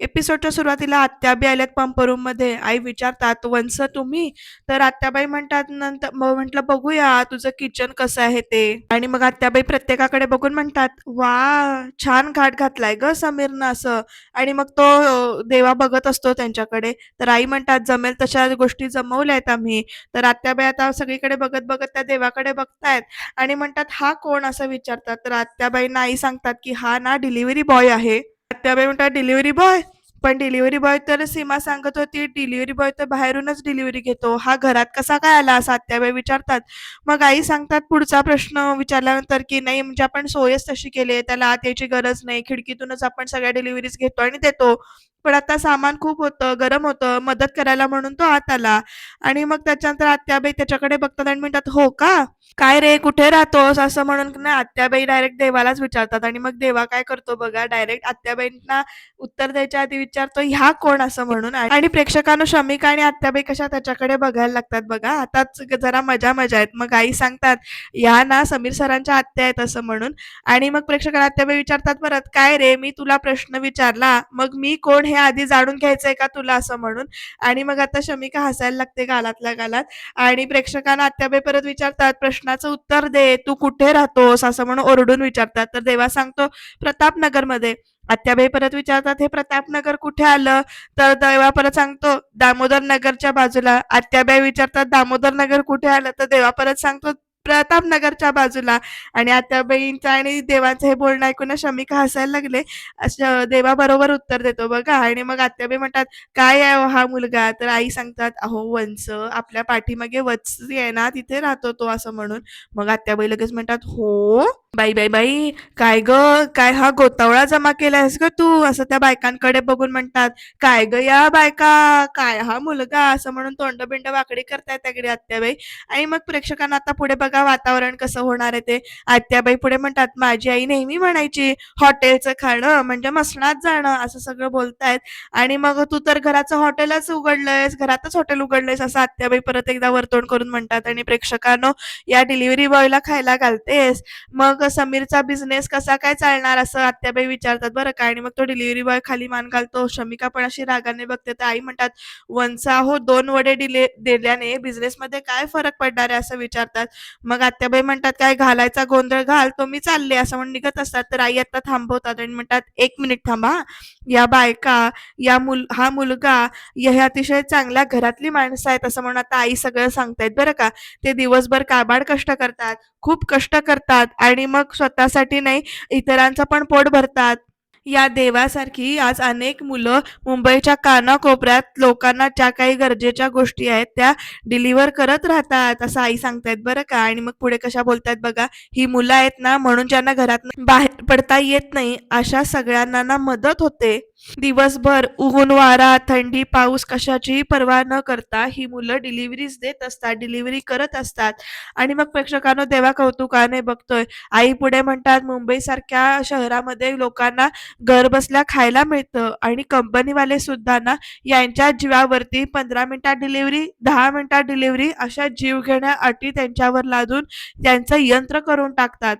एपिसोडच्या सुरुवातीला आत्याबी आल्यात पंप रूममध्ये. आई विचारतात वंस तुम्ही? तर आत्याबाई म्हणतात नंतर म्हटलं बघूया तुझं किचन कसं आहे ते? आणि मग आत्याबाई प्रत्येकाकडे बघून म्हणतात वा छान घाट घातलाय ग समीरनं असं. आणि मग तो देवा बघत असतो त्यांच्याकडे. तर आई म्हणतात जमेल तशा गोष्टी जमवल्या आहेत आम्ही. तर आत्याबाई आता सगळीकडे बघत बघत त्या देवाकडे बघतायत. आणि म्हणतात हा कोण? असं विचारतात. तर आत्याबाईंना आई सांगतात की हा ना डिलिव्हरी बॉय आहे. आत्याबाई म्हणतात डिलिव्हरी बॉय पण डिलिव्हरी बॉय तर सीमा सांगत होती डिलिव्हरी बॉय तर बाहेरूनच डिलिव्हरी घेतो. हा घरात कसा काय आला असा आत्याबाई विचारतात. मग आई सांगतात पुढचा प्रश्न विचारल्यानंतर की नाही म्हणजे आपण सोयच तशी केली आहे त्याला आत यायची गरज नाही खिडकीतूनच आपण सगळ्या डिलिव्हरीज घेतो आणि देतो. पण आता सामान खूप होतं गरम होतं मदत करायला म्हणून तो आत आला. आणि मग त्याच्यानंतर आत्याबाई त्याच्याकडे बघतात आणि म्हणतात हो का? काय रे? कुठे राहतोस? असं म्हणून ना आत्याबाई डायरेक्ट देवालाच विचारतात. आणि मग देवा काय करतो बघा डायरेक्ट आत्याबाईंना उत्तर द्यायच्या आधी विचारतो ह्या कोण? असं म्हणून. आणि प्रेक्षकांनो शमिका आणि आत्याबाई कशा त्याच्याकडे बघायला लागतात बघा. आताच जरा मजा मजा आहेत. मग आई सांगतात ह्या ना समीर सरांच्या आत्या आहेत असं म्हणून. आणि मग प्रेक्षकांना आत्याबाई विचारतात परत काय रे? मी तुला प्रश्न विचारला. मग मी कोण हे आधी जाणून घ्यायचंय का तुला असं म्हणून? आणि मग आता शमिका हसायला लागते गालातल्या गालात. आणि प्रेक्षकांना आत्याबाई परत विचारतात प्रश्नाचं उत्तर दे तू कुठे राहतोस? असं म्हणून ओरडून विचारतात. तर देवा सांगतो प्रतापनगरमध्ये. आत्याबाई परत विचारतात हे प्रतापनगर कुठे आलं? तर देवा परत सांगतो दामोदर नगरच्या बाजूला. आत्याबाई विचारतात दामोदर नगर कुठे आलं? तर देवा परत सांगतो प्रतापनगरच्या बाजूला. आणि आत्याबाईंचं आणि देवांचं हे बोलणं ऐकून शमिका हसायला लागले. असं देवा बरोबर उत्तर देतो बघा. आणि मग आत्याबाई म्हणतात काय आहे हा मुलगा? तर आई सांगतात अहो वंच आपल्या पाठीमागे वत्सी आहे ना तिथे राहतो तो असं म्हणून. मग आत्याबाई लगेच म्हणतात हो बाई बाई बाई काय ग? काय हा गोतावळा जमा केलायस ग तू? असं त्या बायकांकडे बघून म्हणतात काय ग या बायका? काय हा मुलगा? असं म्हणून तोंड बिंड वाकडी करतायत त्याकडे आत्याबाई. आणि मग प्रेक्षकांना आता पुढे बघा वातावरण कसं होणार आहे ते. आत्याबाई पुढे म्हणतात माझी आई नेहमी म्हणायची हॉटेलचं खाणं म्हणजे मसणात जाणं असं सगळं बोलतायत. आणि मग तू तर घराचं हॉटेलच उघडलंयस घरातच हॉटेल उघडलंयस असं आत्याबाई परत एकदा वर्तवण करून म्हणतात. आणि प्रेक्षकांनो या डिलिव्हरी बॉयला खायला घालतेस. मग समीरचा बिझनेस कसा काय चालणार असं आत्याबाई विचारतात बरं का? आणि मग तो डिलिव्हरी बॉय खाली मान घालतो. शमिका पण अशी रागाने बघते. तर आई म्हणतात वनसा हो दोन वडे दिले दिल्याने बिझनेस मध्ये काय फरक पडणार आहे? असं विचारतात. मग आत्याबाई म्हणतात काय घालायचा गोंधळ घाल तो मी चालले. असं म्हणून निघत असतात. तर आई आता थांबवतात आणि म्हणतात एक मिनिट थांबा. या बायका या मुल हा मुलगा या- हे अतिशय चांगल्या घरातली माणसं आहेत. असं म्हणून आता आई सगळं सांगतायत बरं का? ते दिवसभर काबाड कष्ट करतात. खूप कष्ट करतात. आणि मग स्वतःसाठी नाही इतरांचं पण पोट भरतात. या देवासारखी आज अनेक मुलं मुंबईच्या कानाकोपऱ्यात लोकांना ज्या काही गरजेच्या गोष्टी आहेत त्या डिलिव्हर करत राहतात असं आई सांगतायत. बरं का? आणि मग पुढे कशा बोलतायत बघा? ही मुलं आहेत ना म्हणून ज्यांना घरात बाहेर पडता येत नाही अशा सगळ्यांना ना मदत होते. दिवसभर ऊन वारा थंडी पाऊस कशाचीही पर्वा न करता ही मुलं डिलिव्हरीज देत असतात डिलिव्हरी करत असतात. आणि मग प्रेक्षकांनो देवा कौतुकाने बघतोय आई पुढे म्हणतात मुंबई सारख्या शहरामध्ये लोकांना घर बसल्या खायला मिळतं आणि कंपनीवाले सुद्धा ना यांच्या जीवावरती पंधरा मिनिटात डिलिव्हरी दहा मिनिटात डिलिव्हरी अशा जीवघेण्या अटी त्यांच्यावर लादून त्यांचं यंत्र करून टाकतात.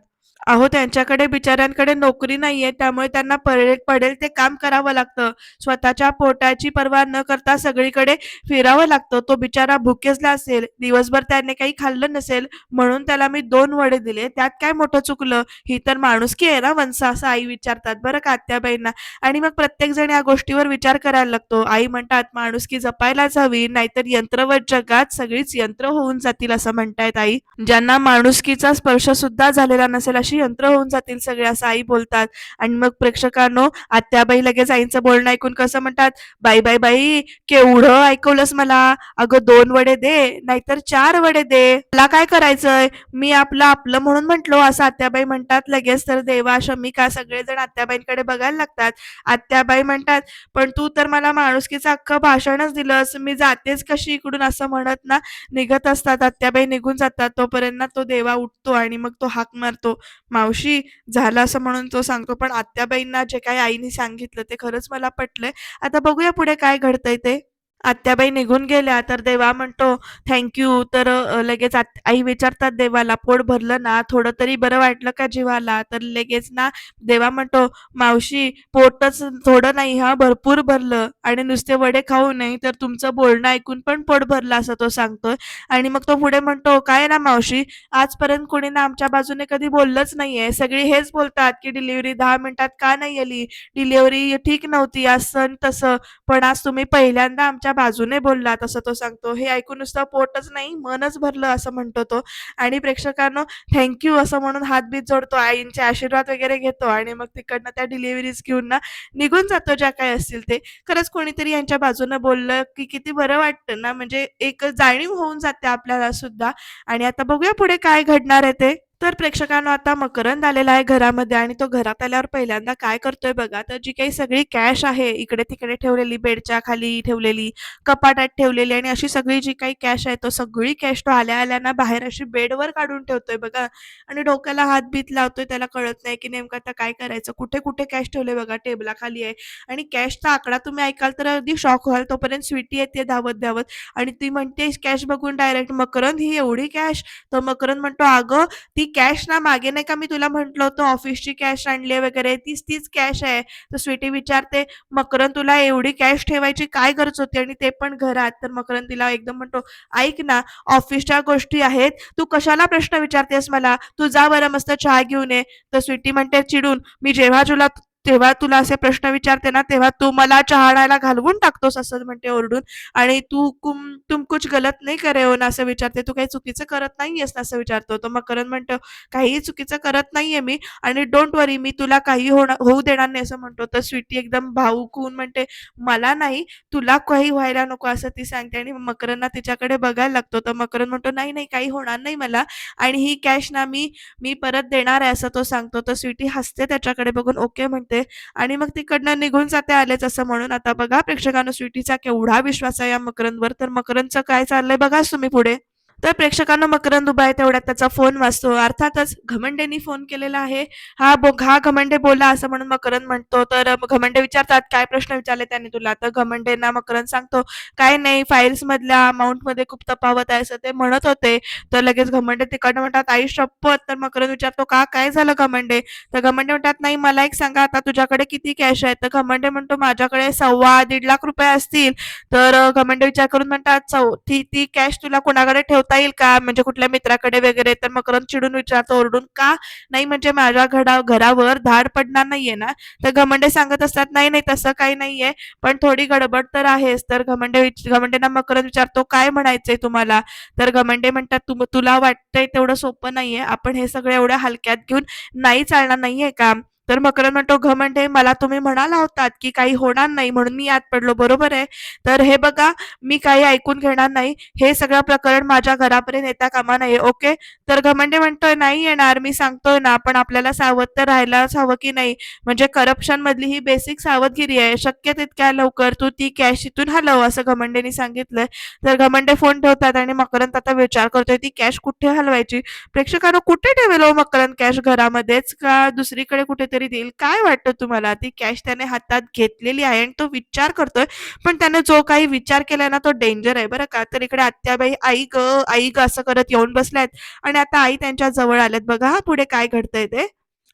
अहो त्यांच्याकडे बिचाऱ्यांकडे नोकरी नाहीये त्यामुळे त्यांना पडेल पडेल ते काम करावं लागतं. स्वतःच्या पोटाची पर्वा न करता सगळीकडे फिरावं लागतं. तो बिचारा भुकेसला असेल दिवसभर त्याने काही खाल्लं नसेल म्हणून त्याला मी दोन वडे दिले. त्यात काय मोठं चुकलं? ही तर माणुसकी आहे ना वंसा असं आई विचारतात. बरं का आत्याबाईंना? आणि मग प्रत्येक जण या गोष्टीवर विचार करायला लागतो. आई म्हणतात माणुसकी जपायलाच हवी नाहीतर यंत्रवत जगात सगळीच यंत्र होऊन जातील असं म्हणतायत आई. ज्यांना माणुसकीचा स्पर्श सुद्धा झालेला नसेल अशी यंत्र होऊन जातील सगळे असं आई बोलतात. आणि मग प्रेक्षकांनो आत्याबाई लगेच आईचं बोलणं ऐकून कसं म्हणतात बाई बाई बाई केवढं ऐकवलंस मला. अगं दोन वडे दे नाहीतर चार वडे दे. मला काय करायचंय? मी आपलं आपलं म्हणून म्हंटलो असं आत्याबाई म्हणतात. लगेच तर देवा शमिका सगळेजण आत्याबाईंकडे बघायला लागतात. आत्याबाई म्हणतात पण तू तर मला माणुसकीचं अख्खं भाषणच दिलंस. मी जातेच कशी इकडून? असं म्हणत ना निघत असतात. आत्याबाई निघून जातात. तोपर्यंत तो देवा उठतो आणि मग तो हाक मारतो. मावशी झालं असं म्हणून तो सांगतो पण आत्याबाईंना जे काही आईने सांगितलं ते खरंच मला पटलंय. आता बघूया पुढे काय घडतंय ते. आत्याबाई निघून गेल्या तर देवा म्हणतो थँक्यू तर लगेच आई विचारतात देवाला पोट भरलं ना थोडं तरी बरं वाटलं का जीवाला? तर लगेच ना देवा म्हणतो मावशी पोटच थोडं नाही हा भरपूर भरलं आणि नुसते वडे खाऊ नाही तर तुमचं बोलणं ऐकून पण पोट भरलं असं तो सांगतोय. आणि मग तो पुढे म्हणतो काय ना मावशी आजपर्यंत कोणी ना आमच्या बाजूने कधी बोललंच नाहीये. सगळी हेच बोलतात की डिलिव्हरी दहा मिनिटात का नाही आली? डिलिव्हरी ठीक नव्हती असं तसं. पण आज तुम्ही पहिल्यांदा आमच्या बाजूने बोलला तसं तो सांगतो हे ऐकून नुसतं पोटच नाही मनच भरलं असं म्हणतो तो. आणि प्रेक्षकांना थँक्यू असं म्हणून हातबीत जोडतो आईंचे आशीर्वाद वगैरे घेतो आणि मग तिकडनं त्या डिलिव्हरीज घेऊन ना निघून जातो ज्या काय असतील ते. खरंच कोणीतरी यांच्या बाजूनं बोललं की किती बरं वाटतं ना म्हणजे एक जाणीव होऊन जाते आपल्याला सुद्धा. आणि आता बघूया पुढे काय घडणार आहे ते. तर प्रेक्षकांना आता मकरंद आलेला आहे घरामध्ये आणि तो घरात आल्यावर पहिल्यांदा काय करतोय बघा तर जी काही सगळी कॅश आहे इकडे तिकडे ठेवलेली बेडच्या खाली ठेवलेली कपाटात ठेवलेली आणि अशी सगळी जी काही कॅश आहे तो सगळी कॅश तो आल्या आल्याना बाहेर अशी बेडवर काढून ठेवतोय बघा. आणि डोक्याला हात बीत लावतोय त्याला कळत नाही की नेमकं आता काय करायचं कुठे कुठे कॅश ठेवले बघा टेबलाखाली आहे. आणि कॅशचा आकडा तुम्ही ऐकाल तर अगदी शॉक व्हाल तोपर्यंत स्वीटी येते धावत धावत आणि ती म्हणते कॅश बघून डायरेक्ट मकरंद ही एवढी कॅश तर मकरंद म्हणतो अगं ती कॅश ना मागे नाही का मी तुला म्हटलं होतं ऑफिसची कॅश आणली आहे वगैरे तीच तीच कॅश आहे. तर स्वीटी विचारते मकरंद तुला एवढी कॅश ठेवायची काय गरज होती? आणि ते पण घरात तर मकरंद तिला एकदम म्हणतो ऐक ना ऑफिसच्या गोष्टी आहेत तू कशाला प्रश्न विचारतेस मला? तू जा बरं मस्त चहा घेऊन ये. तर स्वीटी म्हणते चिडून मी जेव्हा तुला तेव्हा तुला असे प्रश्न विचारते ना तेव्हा तू मला चहाडायला घालवून टाकतोस असं म्हणते ओरडून. आणि तू कुम तुम कुछ गलत नाही करे हो ना असं विचारते. तू काही चुकीचं करत नाहीयेस ना असं विचारतो. तो मकरंद म्हणतो काहीही चुकीचं करत नाहीये मी आणि डोंट वरी मी तुला काही होणार होऊ देणार नाही असं म्हणतो. तर स्वीटी एकदम भाऊक होऊन म्हणते मला नाही तुला काही व्हायला नको असं ती सांगते आणि मकरंदना तिच्याकडे बघायला लागतो. तर मकरंद म्हणतो नाही नाही काही होणार नाही मला आणि ही कॅश ना मी मी परत देणार आहे असं तो सांगतो. तर स्वीटी हसते त्याच्याकडे बघून. ओके म्हणते आणि मग तिकडनं निघून जाते आलेच असं म्हणून. आता बघा प्रेक्षकांना स्वीटीचा केवढा विश्वास आहे या मकरंदवर. तर मकरंदचं काय चाललंय बघाच तुम्ही पुढे. तर प्रेक्षकांना मकरंद उभा आहे तेवढ्यात त्याचा फोन वाचतो अर्थातच घमंडेनी फोन केलेला आहे. हा बो हा घमंडे बोला असं म्हणून मकरंद म्हणतो. तर घमंडे विचारतात काय प्रश्न विचारले त्यांनी तुला? तर घमंडेंना मकरंद सांगतो काय नाही फाईल्स मधल्या अमाऊंटमध्ये खूप तफावत आहे असं ते म्हणत होते. तर लगेच घमंडे तिकडनं म्हणतात आई शपथ. तर मकरंद विचारतो का काय झालं घमंडे? तर घमंडे म्हणतात नाही मला एक सांगा आता तुझ्याकडे किती कॅश आहे? तर घमंडे म्हणतो माझ्याकडे सव्वा दीड लाख रुपये असतील. तर घमंडे विचार करून म्हणतात ती ती कॅश तुला कोणाकडे ठेवतो येईल का? म्हणजे कुठल्या मित्राकडे वगैरे? तर मकरंद चिडून विचारतो ओरडून का? नाही म्हणजे माझ्या घडा घरावर धाड पडणार नाहीये ना? तर घमंडे सांगत असतात नाही नाही तसं काही नाहीये. पण थोडी गडबड तर आहेच. तर घमंडे घमंडेना घमंडेंना मकरंद विचारतो काय म्हणायचंय तुम्हाला? तर घमंडे म्हणतात तुला वाटतंय तेवढं सोपं नाहीये. आपण हे सगळं एवढ्या हलक्यात घेऊन नाही चालणार नाहीये का? तर मकरंद म्हणतो घमंडे मला तुम्ही म्हणाला होतात की काही होणार नाही म्हणून मी आत पडलो. बरोबर आहे? तर हे बघा मी काही ऐकून घेणार नाही. हे सगळं प्रकरण माझ्या घरापर्यंत येता कामा नये ओके? तर घमंडे म्हणजे म्हणतोय नाही येणार मी सांगतोय ना पण आपल्याला सावध तर राहायलाच हवं की नाही? म्हणजे करप्शन मधली ही बेसिक सावधगिरी आहे. शक्य तितक्या लवकर तू ती कॅश इथून हलव असं घमंडेनी सांगितलंय तर घमंडे म्हणजे फोन ठेवतात आणि मकरंद आता विचार करतोय ती कॅश कुठे हलवायची? प्रेक्षकांना कुठे ठेवेल हो मकरंद कॅश घरामध्येच का दुसरीकडे कुठेतरी देईल? काय वाटतं तुम्हाला? ती कॅश त्याने हातात घेतलेली आहे आणि तो विचार करतोय पण त्याने जो काही विचार केलाय ना तो डेंजर आहे बरं का? तर इकडे आत्याबाई आई ग आई ग असं करत येऊन बसल्यात आणि आता आई त्यांच्या जवळ आल्यात. बघा हा पुढे काय घडतंय ते.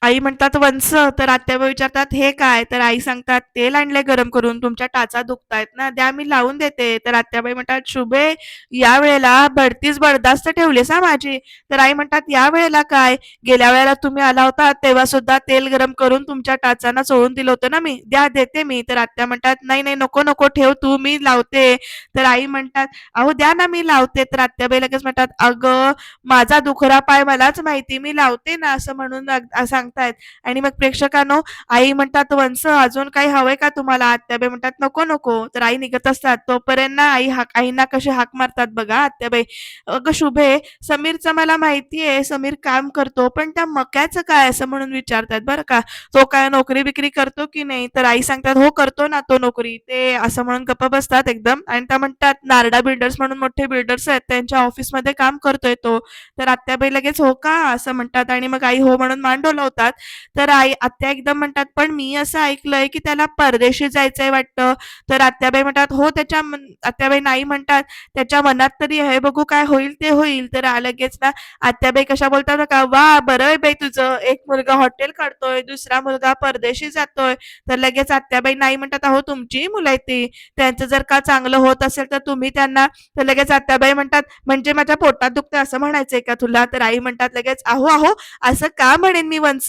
आई म्हणतात वंस तर आत्याबाई विचारतात हे काय? तर आई सांगतात तेल आणले गरम करून तुमच्या टाचा दुखतायत ना द्या मी लावून देते. तर आत्याबाई म्हणतात शुभे या वेळेला भरतीच बडदास्त ठेवलीस हा माझी. तर आई म्हणतात या वेळेला काय? गेल्या वेळेला तुम्ही आला होता तेव्हा सुद्धा तेल गरम करून तुमच्या टाचांना चोळून दिलं होतं ना मी. द्या देते मी. तर आत्या म्हणतात नाही नाही नको नको ठेव तू मी लावते. तर आई म्हणतात अहो द्या ना मी लावते. तर आत्याबाई लगेच म्हणतात अगं माझा दुखरा पाय मलाच माहिती मी लावते ना असं म्हणून सांग सांगतायत. आणि मग प्रेक्षकांनो आई म्हणतात वंस अजून काही हवंय का तुम्हाला? आत्याबाई म्हणतात नको नको. तर आई निघत असतात. तोपर्यंत आई हाक आईना कसे हाक मारतात बघा आत्याबाई. अगं शुभे समीरचं मला माहिती आहे समीर काम करतो पण त्या मक्याचं काय असं म्हणून विचारतात बरं का? तो काय नोकरी बिकरी करतो की नाही? तर आई सांगतात हो करतो ना तो नोकरी. ते असं म्हणून गप्प बसतात एकदम. आणि त्या म्हणतात नारडा बिल्डर्स म्हणून मोठे बिल्डर्स आहेत त्यांच्या ऑफिसमध्ये काम करतोय तो. तर आत्याबाई लगेच हो का? असं म्हणतात. आणि मग आई हो म्हणून मान होतात. तर आई आत्या एकदम म्हणतात पण मी असं ऐकलंय की त्याला परदेशी जायचंय वाटतं. तर आत्याबाई म्हणतात हो त्याच्या आत्याबाई नाही म्हणतात त्याच्या मनात तरी हे बघू काय होईल ते होईल. तर लगेच ना आत्याबाई कशा बोलतात का वा बरं आहे बाई तुझं. एक मुलगा हॉटेल काढतोय दुसरा मुलगा परदेशी जातोय. तर लगेच आत्याबाई नाही म्हणतात अहो तुमचीही मुलं आहेत ती. त्यांचं जर का चांगलं होत असेल तर तुम्ही त्यांना तर लगेच आत्याबाई म्हणतात म्हणजे माझ्या पोटात दुखतं असं म्हणायचंय का तुला? तर आई म्हणतात लगेच अहो अहो असं का म्हणेन मी वंश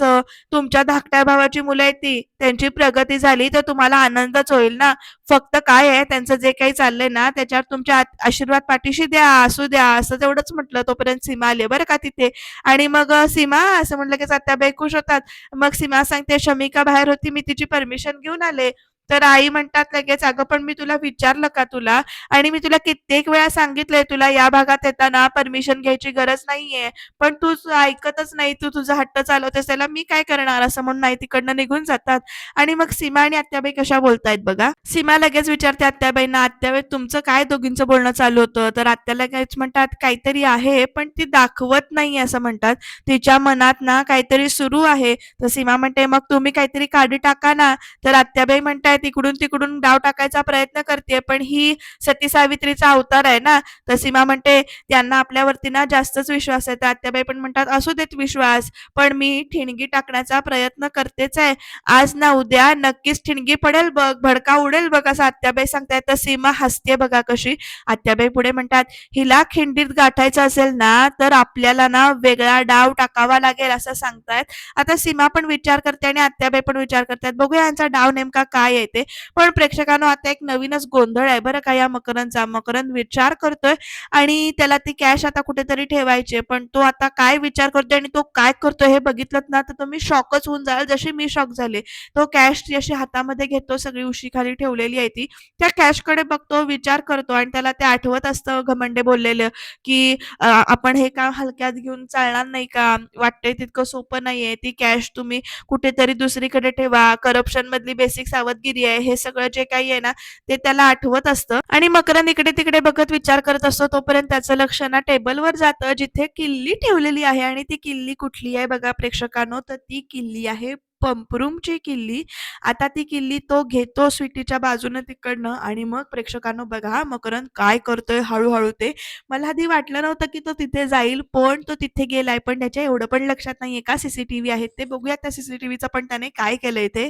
तुमच्या धाकट्या भावाची मुलं आहेत ती त्यांची प्रगती झाली तर तुम्हाला आनंदच होईल ना. फक्त काय आहे त्यांचं जे काही चाललंय ना त्याच्यावर तुमच्या आशीर्वाद पाठीशी द्या असू द्या असं तेवढंच म्हटलं तोपर्यंत सीमा आली बरं का तिथे. आणि मग सीमा असं म्हटलं की आत्याबाई खुश होतात. मग सीमा सांगते शमिका बाहेर होती मी तिची परमिशन घेऊन आले. तर आई म्हणतात लगेच अगं पण मी तुला विचारलं का तुला? आणि मी तुला कित्येक वेळा सांगितलंय तुला या भागात येताना परमिशन घ्यायची गरज नाहीये. पण तू ऐकतच नाही तू तुझा हट्ट चालवतेस त्याला मी काय करणार? असं म्हणून नाही तिकडनं निघून जातात. आणि मग सीमा आणि आत्याबाई कशा बोलतायत बघा. सीमा लगेच विचारते आत्याबाईंना आत्याबाई तुमचं काय दोघींचं बोलणं चालू होतं? तर आत्या लगेच म्हणतात काहीतरी आहे पण ती दाखवत नाही असं म्हणतात. तिच्या मनात ना काहीतरी सुरू आहे. तर सीमा म्हणते मग तुम्ही काहीतरी काढी टाका ना. तर आत्याबाई म्हणताय इकडून तिकडून डाव टाकायचा प्रयत्न करते पण ही सती सावित्रीचा अवतार आहे ना तर सीमा म्हणते त्यांना आपल्यावरती ना जास्तच विश्वास आहे. तर आत्याबाई पण म्हणतात असू देत विश्वास पण मी ठिणगी टाकण्याचा प्रयत्न करतेच आहे. आज ना उद्या नक्कीच ठिणगी पडेल बघ भडका उडेल बघ असं आत्याबाई सांगतायत. तर सीमा हसते बघा कशी. आत्याबाई पुढे म्हणतात हिला खिंडीत गाठायचं असेल ना तर आपल्याला ना वेगळा डाव टाकावा लागेल असं सांगतायत. आता सीमा पण विचार करते आणि आत्याबाई पण विचार करतायत बघूया यांचा डाव नेमका काय आहे. येते. पण प्रेक्षकांनो आता एक नवीनच गोंधळ आहे बरं का या मकरंदचा. मकरंद विचार करतोय आणि त्याला ती कॅश आता कुठेतरी ठेवायची पण तो आता काय विचार करतोय आणि तो काय करतोय हे बघितलं ना तर तुम्ही शॉकच होऊन जाल जशी मी शॉक झाले तो कॅश ती अशी हातामध्ये घेतो सगळी उशी खाली ठेवलेली आहे ती. त्या कॅशकडे बघतो विचार करतो आणि त्याला ते आठवत असतं घमंडे बोललेलं की आपण हे काम हलक्यात घेऊन चालणार नाही का? वाटतंय तितकं सोपं नाहीये. ती कॅश तुम्ही कुठेतरी दुसरीकडे ठेवा. करप्शन मधली बेसिक सावधगिरी आहे हे सगळं जे काही आहे ना ते त्याला आठवत असतं. आणि मकरंद इकडे तिकडे बघत विचार करत असतो तोपर्यंत त्याचं लक्ष ना टेबलवर जातं जिथे किल्ली ठेवलेली आहे आणि ती किल्ली कुठली आहे बघा प्रेक्षकांनो तर ती किल्ली आहे पंपरूमची किल्ली. आता ती किल्ली तो घेतो स्वीटीच्या बाजूने तिकडनं आणि मग प्रेक्षकांनो बघा मकरन मकरंद काय करतोय हळूहळू ते. मला आधी वाटलं नव्हतं की तो तिथे जाईल पण तो तिथे गेलाय पण त्याच्या एवढं पण लक्षात नाहीये का सीसीटीव्ही आहेत ते. बघूया त्या सीसीटीव्हीचं पण त्याने काय केलंय ते.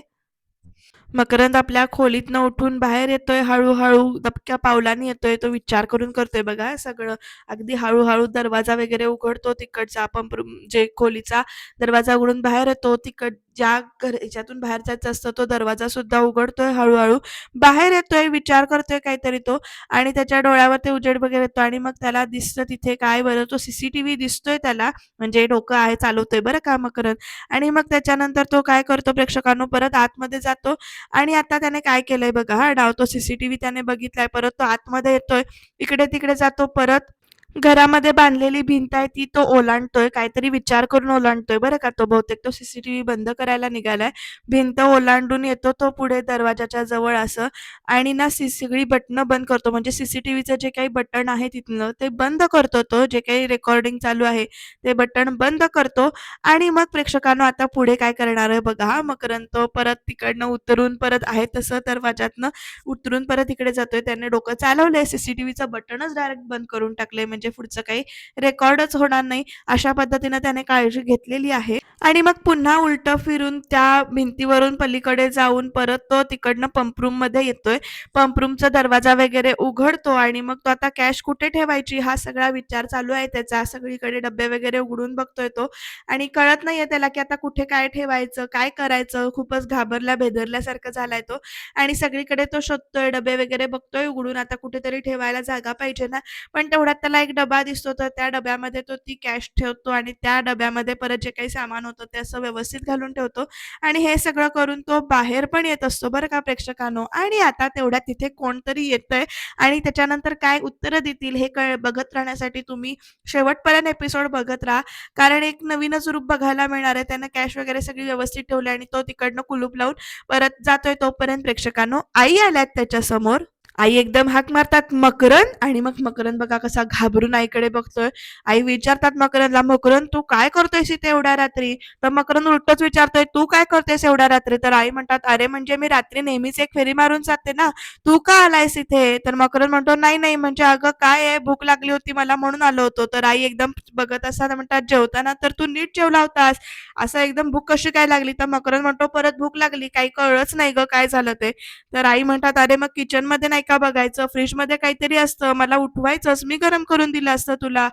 मकरंद आपल्या खोलीतनं उठून बाहेर येतोय हळूहळू दबक्या पावलाने येतोय तो विचार करून करतोय. बघा सगळं अगदी हळूहळू दरवाजा वगैरे उघडतो तिकडचा पंप जे खोलीचा दरवाजा उघडून बाहेर येतो तिकड ज्या घर याच्यातून बाहेर जायचं असतं तो दरवाजा सुद्धा उघडतोय हळूहळू बाहेर येतोय विचार करतोय काहीतरी तो आणि त्याच्या डोळ्यावर ते उजेड वगैरे येतो आणि मग त्याला दिसतं तिथे काय बरं तो सीसीटीव्ही दिसतोय त्याला म्हणजे डोकं आहे चालवतोय बरं का मकरंद? आणि मग त्याच्यानंतर तो काय करतो प्रेक्षकांनो परत आतमध्ये जातो आणि आता त्याने काय केलंय बघा हा डाव तो सीसीटीव्ही त्याने बघितलाय परत तो आतमध्ये येतोय इकडे तिकडे जातो परत घरामध्ये बांधलेली भिंत आहे ती तो ओलांडतोय काहीतरी विचार करून ओलांडतोय बरं का तो बहुतेक. तो सीसीटीव्ही बंद करायला निघालाय. भिंत ओलांडून येतो तो पुढे दरवाजाच्या जवळ असं. आणि ना सी सगळी बटणं बंद करतो. म्हणजे सीसीटीव्हीचं जे काही बटन आहे तिथलं ते बंद करतो तो. जे काही रेकॉर्डिंग चालू आहे ते बटन बंद करतो. आणि मग प्रेक्षकांना आता पुढे काय करणार आहे बघा. हा मकरंद तो परत तिकडनं उतरून परत आहे तसं दरवाजातनं उतरून परत इकडे जातोय. त्याने डोकं चालवलंय. सीसीटीव्हीचं बटनच डायरेक्ट बंद करून टाकलंय. म्हणजे म्हणजे पुढचं काही रेकॉर्डच होणार नाही अशा पद्धतीनं त्याने काळजी घेतलेली आहे. आणि मग पुन्हा उलट फिरून त्या भिंतीवरून पलीकडे जाऊन परत तो तिकडनं पंपरूममध्ये येतोय. पंपरूमचा दरवाजा वगैरे उघडतो आणि मग तो आता कॅश कुठे ठेवायची? हा सगळा विचार चालू आहे त्याचा. सगळीकडे डबे वगैरे उघडून बघतोय तो. आणि कळत नाहीये त्याला की आता कुठे काय ठेवायचं काय करायचं? खूपच घाबरल्या भेदरल्यासारखं झालाय तो. आणि सगळीकडे तो शोधतोय डबे वगैरे बघतोय उघडून आता कुठेतरी ठेवायला जागा पाहिजे ना. पण तेवढ्यात त्याला एक डबा दिसतो तर त्या डब्यामध्ये तो ती कॅश ठेवतो आणि त्या डब्यामध्ये परत जे काही सामान होतं ते असं व्यवस्थित घालून ठेवतो. आणि हे सगळं करून तो बाहेर पण येत असतो बरं का प्रेक्षकांनो. आणि आता तेवढ्या तिथे कोणतरी येतंय आणि त्याच्यानंतर काय उत्तरं देतील हे कळ बघत राहण्यासाठी तुम्ही शेवटपर्यंत एपिसोड बघत राहा. कारण एक नवीनच रूप बघायला मिळणार आहे. त्यानं कॅश वगैरे सगळी व्यवस्थित ठेवली आणि तो तिकडनं कुलूप लावून परत जातोय तोपर्यंत प्रेक्षकांनो. आई आल्यात त्याच्यासमोर. आई एकदम हाक मारतात मकरन आणि मग मकरन बघा कसा घाबरून आईकडे बघतोय. आई विचारतात मकरनला मकरन तू काय करतोयस इथे एवढ्या रात्री? तर मकरन उलटच विचारतोय तू काय करतेस एवढ्या रात्री? तर आई म्हणतात अरे म्हणजे मी रात्री नेहमीच एक फेरी मारून जाते ना. तू का आलायस इथे? तर मकरन म्हणतो नाही नाही म्हणजे अगं काय आहे? भूक लागली होती मला म्हणून आलो होतो. तर आई एकदम बघत असताना म्हणतात जेवताना तर तू नीट जेवला होतास असं एकदम भूक कशी काय लागली? तर मकरन म्हणतो परत भूक लागली काही कळच नाही ग काय झालं ते? तर आई म्हणतात अरे मग किचनमध्ये नाही का बघायचं? फ्रीजमध्ये काहीतरी असतं. मला उठवायचंच. मी गरम करून दिलं असतं तुला.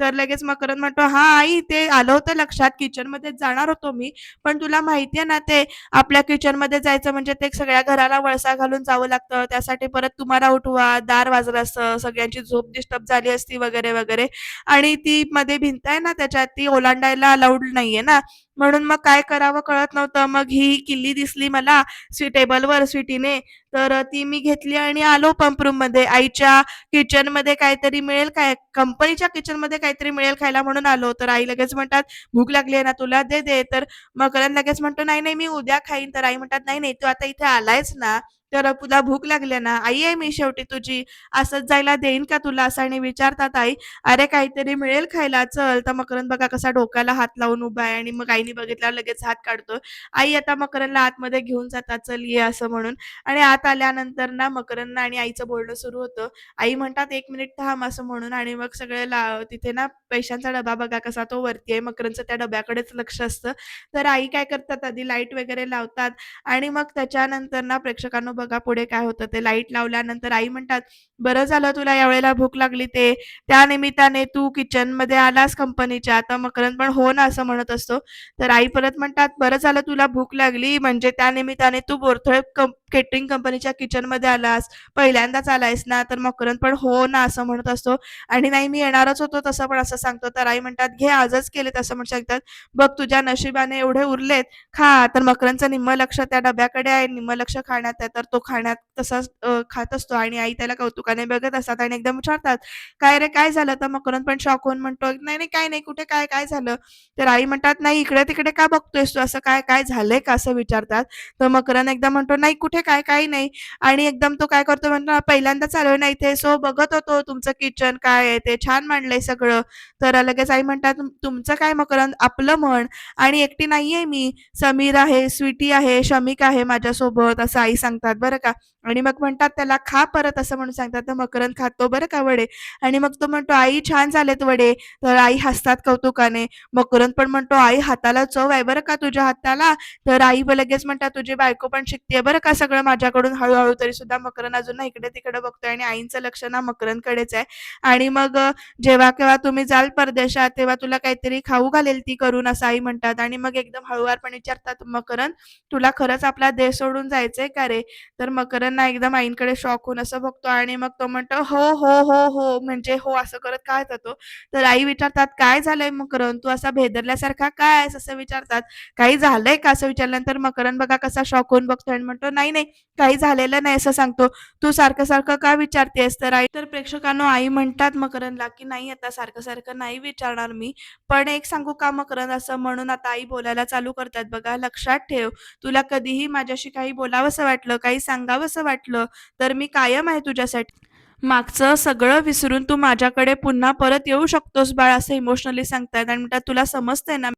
तर लगेच मकरंद म्हणतो हा आई ते आलं होतं लक्षात. किचनमध्ये जाणार होतो मी. पण तुला माहितीये ना ते आपल्या किचनमध्ये जायचं म्हणजे ते सगळ्या घराला वळसा घालून जावं लागतं. त्यासाठी परत तुम्हाला उठवा. दार वाजलं असतं. सगळ्यांची झोप डिस्टर्ब झाली असती वगैरे वगैरे. आणि ती मध्ये भिंत आहे ना त्याच्यात ती ओलांडायला अलाउड नाहीये ना. म्हणून मग काय करावं कळत नव्हतं. मग ही किल्ली दिसली मला स्वी टेबलवर स्वीटीने तर ती मी घेतली आणि आलो पंप रूममध्ये. आईच्या किचनमध्ये काहीतरी मिळेल काय? कंपनीच्या किचनमध्ये काहीतरी मिळेल खायला म्हणून आलो. तर आई लगेच म्हणतात भूक लागली आहे ना तुला? दे दे. तर मकरन लगेच म्हणतो नाही नाही मी उद्या खाईन. तर आई म्हणतात नाही नाही तू आता इथे आलायस ना तर तुला भूक लागली ना? आई आहे मी शेवटी तुझी. असंच जायला देईन का तुला? असं आणि विचारतात आई. अरे काहीतरी मिळेल खायला. चल. तर मकरंद बघा कसा डोक्याला हात लावून उभा आहे आणि मग आईने बघितल्यावर लगेच हात काढतो आई आता मकरंदला आतमध्ये घेऊन जातात. चल ये असं म्हणून. आणि आत आल्यानंतर ना मकरंद आणि आईचं बोलणं सुरू होतं. आई म्हणतात एक मिनिट थांब असं म्हणून. आणि मग सगळे ला तिथे ना पैशांचा डबा बघा कसा तो वरती आहे. मकरंदचं त्या डब्याकडेच लक्ष असतं. तर आई काय करतात आधी? लाइट वगैरे लावतात. आणि मग त्याच्यानंतर ना प्रेक्षकांनो बघा पुढे काय होतं. ते लाइट लावल्यानंतर आई म्हणतात बरं झालं तुला यावेळेला भूक लागली ते. त्या निमित्ताने तू किचनमध्ये आलास कंपनीच्या आता मकरंद पण हो ना असं म्हणत असतो. तर आई परत म्हणतात बरं झालं तुला भूक लागली. म्हणजे त्या निमित्ताने तू बोरथळ केटरिंग कंपनीच्या किचनमध्ये आलास. पहिल्यांदाच आलायस ना. तर मकरंद पण हो ना असं म्हणत असतो. आणि नाही मी येणारच होतो तसं पण असं सांगतो. तर आई म्हणतात घे आजच केले तसं म्हणू सांगतात बघ तुझ्या नशिबाने एवढे उरलेत. खा. तर मकरंदचं निम्म लक्ष त्या डब्याकडे आहे. निम्म लक्ष खाण्यात आहे. तर तो खाण्यात तसाच खात असतो आणि आई त्याला कौतुकाने बघत असतात आणि एकदम विचारतात काय रे काय झालं तर मकरन पण शॉक होऊन म्हणतो नाही नाही काय नाही कुठे काय काय झालं? तर आई म्हणतात नाही इकडे तिकडे का बघतोयस तू? असं काय काय झालंय का? असं विचारतात. तर मकरन एकदम म्हणतो नाही कुठे काय काय नाही. आणि एकदम तो काय करतो म्हणतो पहिल्यांदा चालू आहे ना इथे सो बघत होतो तुमचं किचन काय आहे ते छान मांडलंय सगळं. तर लगेच आई म्हणतात तुमचं काय मकरन आपलं म्हण. आणि एकटी नाहीये मी. समीर आहे स्वीटी आहे शमिक आहे माझ्यासोबत असं आई सांगतात. बरं का आणि मग म्हणतात त्याला खा परत असं म्हणून सांगतात. तर मकरंद खातो बरं का वडे? आणि मग तो म्हणतो आई छान झालेत वडे. तर आई हसतात कौतुकाने. मकरंद पण म्हणतो आई हाताला चव आहे बरं का तुझ्या हाताला? तर आई लगेच म्हणतात तुझी बायको पण शिकते बरं का सगळं माझ्याकडून? हळूहळू तरी सुद्धा मकरन अजून ना इकडे तिकडे बघतोय आणि आईंचं लक्ष ना मकरंदकडेच आहे. आणि मग जेव्हा केव्हा तुम्ही जाल परदेशात तेव्हा तुला काहीतरी खाऊ घालेल ती करून असं आई म्हणतात. आणि मग एकदम हळूवारपणे विचारतात मकरंद तुला खरंच आपला देश सोडून जायचंय का रे? तर मकरंद ना एकदम आईंकडे शॉक होऊन असं बघतो आणि मग तो म्हणतो हो हो हो हो म्हणजे हो असं करत काय जातो तर आई विचारतात काय झालंय मकरन तू असा भेदरल्यासारखा काय आहेस? असं विचारतात. काही झालंय का? असं विचारल्यानंतर मकरन बघा कसा शॉक होऊन बघतो आणि म्हणतो नाही नाही काही झालेलं नाही असं सांगतो. तू सारखं सारखं का विचारतेस? तर आई तर प्रेक्षकांनो आई म्हणतात मकरनला की नाही आता सारखं सारखं नाही विचारणार मी पण एक सांगू का मकरन असं म्हणून आता आई बोलायला चालू करतात. बघा लक्षात ठेव तुला कधीही माझ्याशी काही बोलावंसं वाटलं काही सांगावंसं वाटलं तर मी कायम आहे तुझ्यासाठी. मागचं सगळं विसरून तू माझ्याकडे पुन्हा परत येऊ शकतोस बाळ असं इमोशनली सांगतायत आणि म्हणतात तुला समजतंय ना.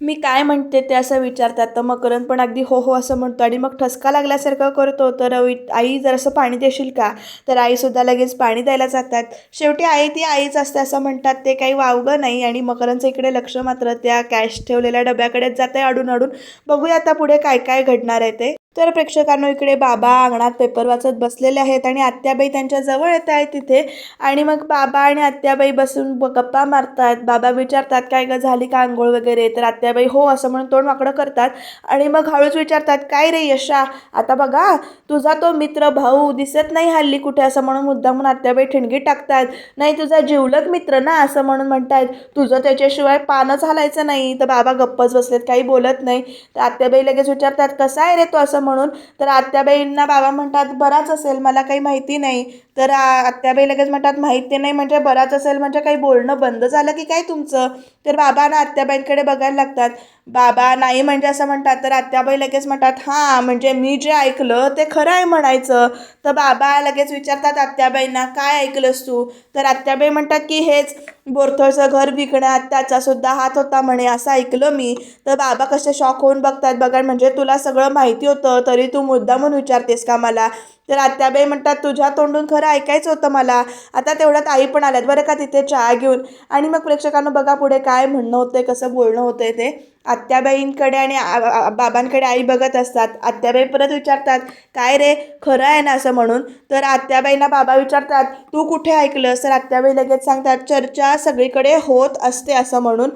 मी काय म्हणते ते असं विचारतात. तर मकरन पण अगदी हो हो असं म्हणतो आणि मग ठसका लागल्यासारखं करतो. तर आई जर असं पाणी देशील का? तर आईसुद्धा लगेच पाणी द्यायला जातात. शेवटी आई ती आईच असते असं म्हणतात. ते काही वावगं नाही आणि मकरनचं इकडे लक्ष मात्र त्या कॅश ठेवलेल्या डब्याकडेच जाते अडून अडून. बघूया आता पुढे काय काय घडणार आहे ते. तर प्रेक्षकांनो इकडे बाबा अंगणात पेपर वाचत बसलेले आहेत आणि आत्याबाई त्यांच्या जवळ येत आहेत तिथे. आणि मग बाबा आणि आत्याबाई बसून गप्पा मारतात. बाबा विचारतात काय ग झाली का आंघोळ वगैरे? तर आत्याबाई हो असं म्हणून तोंड वाकडं करतात. आणि मग हळूच विचारतात काय रे यशा आता बघा तुझा तो मित्र भाऊ दिसत नाही हल्ली कुठे? असं म्हणून मुद्दा म्हणून आत्याबाई ठिणगी टाकतात. नाही तुझा जिवलग मित्र ना असं म्हणून म्हणतायत तुझं त्याच्याशिवाय पानच हालायचं नाही. तर बाबा गप्पच बसलेत काही बोलत नाही. तर आत्याबाई लगेच विचारतात कसा आहे रे तो? असं म्हणून. तर आत्याबाईंना बाबा म्हणतात बराच असेल मला काही माहिती नाही. तर आत्याबाई लगेच म्हणतात माहिती नाही म्हणजे बराच असेल म्हणजे काही बोलणं बंद झालं की काय तुमचं? तर बाबा ना आत्याबाईंकडे बघायला लागतात. बाबा नाही म्हणजे असं म्हणतात तर आत्याबाई लगेच म्हणतात हां म्हणजे मी जे ऐकलं ते खरं आहे म्हणायचं. तर बाबा लगेच विचारतात आत्याबाईंना काय ऐकलंस तू? तर आत्याबाई म्हणतात की हेच बोरथळचं घर विकण्यात त्याचा सुद्धा हात होता म्हणे असं ऐकलं मी. तर बाबा कसे शॉक होऊन बघतात बघा म्हणजे तुला सगळं माहिती होतं तरी तू मुद्दा म्हणून विचारतेस का मला? तर आत्याबाई म्हणतात तुझ्या तोंडून खरं ऐकायचं होतं मला. आता तेवढ्यात आई पण आल्यात बरं का तिथे चहा घेऊन? आणि मग प्रेक्षकांना बघा पुढे काय म्हणणं होतं कसं बोलणं होतं ते. आत्याबाईंकडे आणि आ- बाबांकडे आई बघत असतात. आत्याबाई परत विचारतात काय रे खरं आहे ना असं म्हणून? तर आत्याबाईंना बाबा विचारतात तू कुठे ऐकलंस? तर आत्याबाई लगेच सांगतात चर्चा सगळीकडे होत असते असं म्हणून.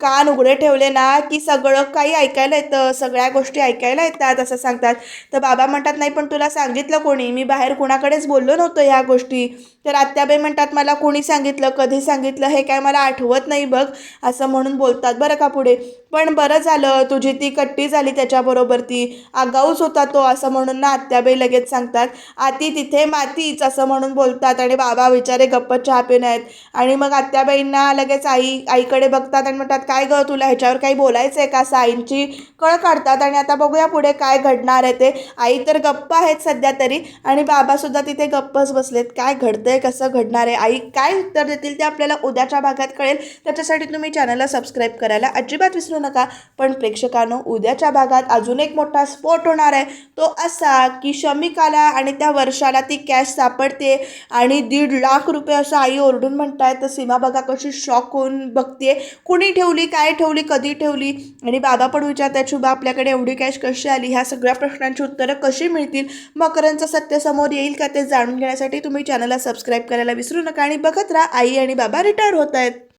कान उघडे ठेवले ना की सगळं काही ऐकायला येतं सगळ्या गोष्टी ऐकायला येतात असं सांगतात. तर बाबा म्हणतात नाही पण तुला सांगितलं कोणी? मी बाहेर कुणाकडेच बोललो नव्हतं ह्या गोष्टी. तर आत्याबाई म्हणतात मला कोणी सांगितलं कधी सांगितलं हे काय मला आठवत नाही बघ असं म्हणून बोलतात बरं का पुढे. पण बरं झालं तुझी ती कट्टी झाली त्याच्याबरोबर ती आगाऊच होता तो असं म्हणून ना आत्याबाई लगेच सांगतात. आती तिथे मातीच असं म्हणून बोलतात आणि बाबा विचारे गप्प चहा पिण्यात आहेत. आणि मग आत्याबाईंना लगेच आई आईकडे बघतात आणि म्हणतात काय गं तुला ह्याच्यावर काही बोलायचं आहे का असं आईंची कळ काढतात आणि आता बघूया पुढे काय घडणार आहे ते. आई तर गप्प आहेत सध्या तरी आणि बाबासुद्धा तिथे गप्पच बसलेत. काय घडतंय कसं घडणार आहे? आई काय उत्तर देतील ते आपल्याला उद्याच्या भागात कळेल. त्याच्यासाठी तुम्ही चॅनलला सबस्क्राईब करायला अजिबात विसरू नका. पण प्रेक्षकांनो उद्याच्या भागात अजून एक मोठा स्फोट होणार आहे. तो असा की शमिकाला आणि त्या वर्षाला ती कॅश सापडते आणि दीड लाख रुपये असं आई ओरडून म्हणताय. तर सीमा बघा कशी शॉक होऊन बघते कुणी ठेवली काय ठेवली कधी ठेवली? आणि बाबा पण विचारतात शुभा आपल्याकडे एवढी कॅश कशी आली? ह्या सगळ्या प्रश्नांची उत्तरं कशी मिळतील? मकरांचं सत्य समोर येईल का? ते जाणून घेण्यासाठी तुम्ही चॅनलला सबस्क्राईब करायला विसरू नका आणि बघत राहा आई आणि बाबा रिटायर होत आहेत.